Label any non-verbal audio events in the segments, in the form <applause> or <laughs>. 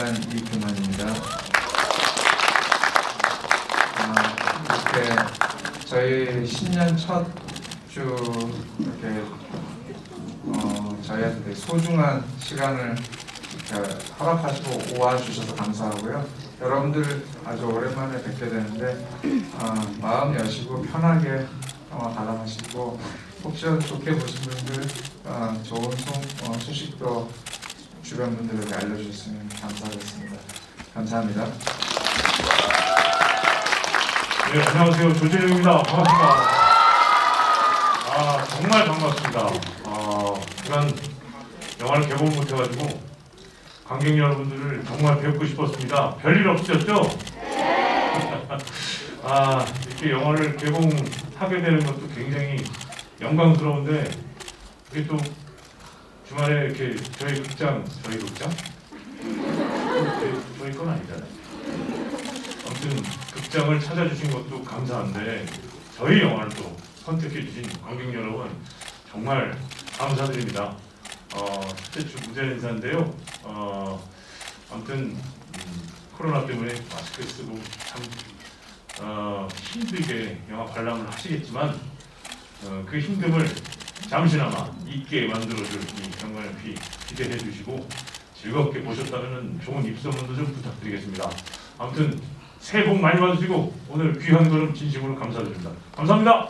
작가인 이규만입니다. 아, 이렇게 저희 신년 첫 주 이렇게 어, 저희한테 소중한 시간을 허락하시고 오와주셔서 감사하고요. 여러분들 아주 오랜만에 뵙게 되는데 어, 마음 여시고 편하게 영화 관람하시고 혹시 좋게 보신 분들 어, 좋은 소, 어, 소식도 주변 분들에게 알려주셨으면 감사하겠습니다. 감사합니다. 네, 안녕하세요. 조재룡입니다. 반갑습니다. 아, 정말 반갑습니다. 아, 그간 영화를 개봉 못해가지고 관객 여러분들을 정말 뵙고 싶었습니다. 별일 없으셨죠? <laughs> 아, 이렇게 영화를 개봉하게 되는 것도 굉장히 영광스러운데 이게 또 주말에 이렇게 저희 극장, 저희 극장? 저희, 저희 건 아니잖아요. 아무튼 극장을 찾아주신 것도 감사한데 저희 영화를 또 선택해 주신 관객 여러분 정말 감사드립니다. 어, 첫째 주 무대 인사인데요. 어, 아무튼 음, 코로나 때문에 마스크 쓰고 참 어, 힘들게 영화 관람을 하시겠지만 어, 그 힘듦을 잠시나마 잊게 만들어줄 이 경관의 피 기대해 주시고 즐겁게 보셨다면 좋은 입소문도 좀 부탁드리겠습니다. 아무튼 새해 복 많이 받으시고 오늘 귀한 걸음 진심으로 감사드립니다. 감사합니다.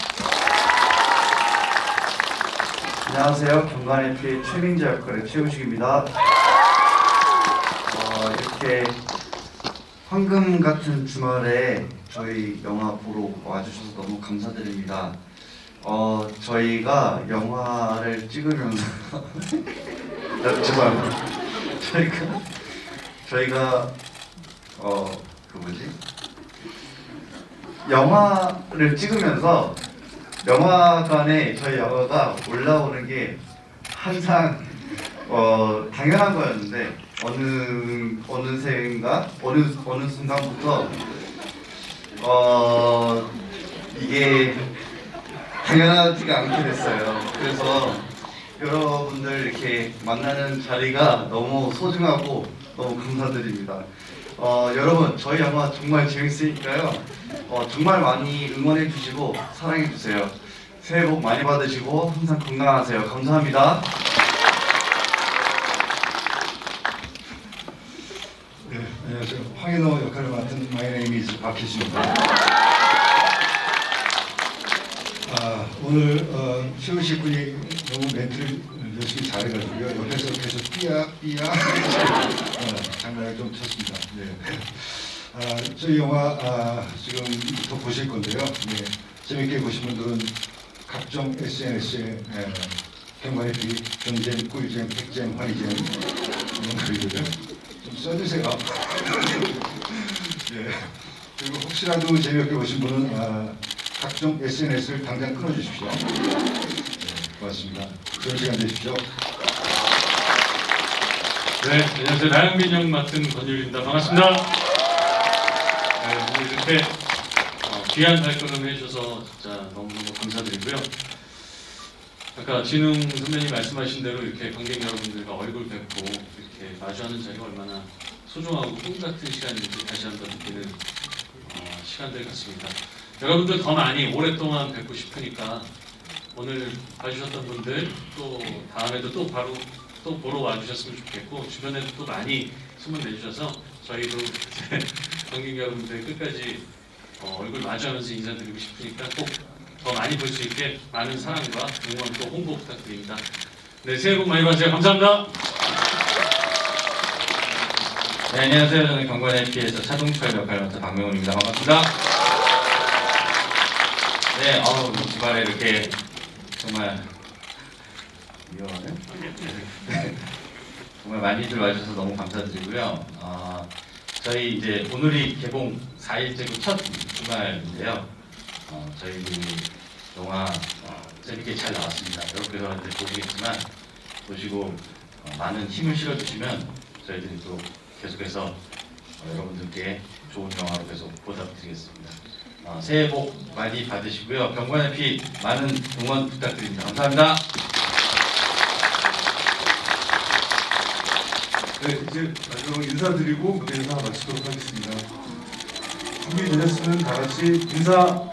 안녕하세요. 경관의 피해 최민재 역할의 최우식입니다. 어, 이렇게 황금 같은 주말에 저희 영화 보러 와주셔서 너무 감사드립니다. 어, 저희가 영화를 찍으면서 아, 죄송합니다. 저희가 저희가 어, 그 뭐지? 영화를 찍으면서 영화관에 저희 영화가 올라오는 게 항상 어, 당연한 거였는데 어느 어느 새인가 어느 어느 순간부터 어 이게 당연하지가 않게 됐어요. 그래서 여러분들 이렇게 만나는 자리가 너무 소중하고 너무 감사드립니다. 어, 여러분 저희 영화 정말 재밌으니까요. 어, 정말 많이 응원해 주시고 사랑해 주세요. 새해 복 많이 받으시고 항상 건강하세요. 감사합니다. 네, 안녕하세요. 황인호 역할을 맡은 마이 네임 이즈 박희수입니다. 오늘 어, 최우식 군이 너무 멘트를 열심히 잘해가지고요. 옆에서 계속 삐야 삐야 <laughs> 어, 장난을 좀 쳤습니다. 네. 아, 저희 영화 아, 지금부터 보실 건데요. 네, 재밌게 보신 분들은 각종 SNS에 에, 경관의 비, 경쟁, 꿀잼, 백잼, 환희잼 이런 글들을 좀 써주세요. 예. <laughs> 그리고 혹시라도 재미없게 보신 분은 아, 각종 SNS를 당장 끊어주십시오. 예, 고맙습니다. 좋은 시간 되십시오. 네, 안녕하세요. 나영민 형 맡은 권율입니다. 반갑습니다. 네, 오늘 이렇게 어, 귀한 발걸음 해주셔서 진짜 너무너무 감사드리고요. 아까 진웅 선배님 말씀하신 대로 이렇게 관객 여러분들과 얼굴 뵙고 이렇게 마주하는 자리가 얼마나 소중하고 꿈 같은 시간인지 다시 한번 느끼는 어, 시간들 같습니다. 여러분들 더 많이 오랫동안 뵙고 싶으니까 오늘 봐주셨던 분들 또 다음에도 또 바로 또 보러 와주셨으면 좋겠고 주변에도 또 많이 소문 내주셔서 저희도 <laughs> 관객 여러분들 끝까지 어, 얼굴 마주하면서 인사드리고 싶으니까 꼭 더 많이 볼 수 있게 많은 사랑과 응원 또 홍보 부탁드립니다. 네 새해 복 많이 받으세요. 감사합니다. 네, 안녕하세요. 저는 경관의 피해서 차동철 역할을 맡은 박명훈입니다. 반갑습니다. 네, 어우, 주말에 이렇게 정말 위험하네. 정말 많이들 와주셔서 너무 감사드리고요. 어, 저희 이제 오늘이 개봉 4일째고 첫 주말인데요. 어, 저희들이 영화 어, 재밌게 잘 나왔습니다. 여러분들한테 보시겠지만 보시고 어, 많은 힘을 실어주시면 저희들이 또 계속해서 어, 여러분들께 좋은 영화로 계속 보답드리겠습니다. 어, 새해 복 많이 받으시고요. 병관의 피 많은 응원 부탁드립니다. 감사합니다. 네, 네, 이제 마지막으로 인사드리고 무대 인사 마치도록 하겠습니다. 준비되셨으면 다 같이 인사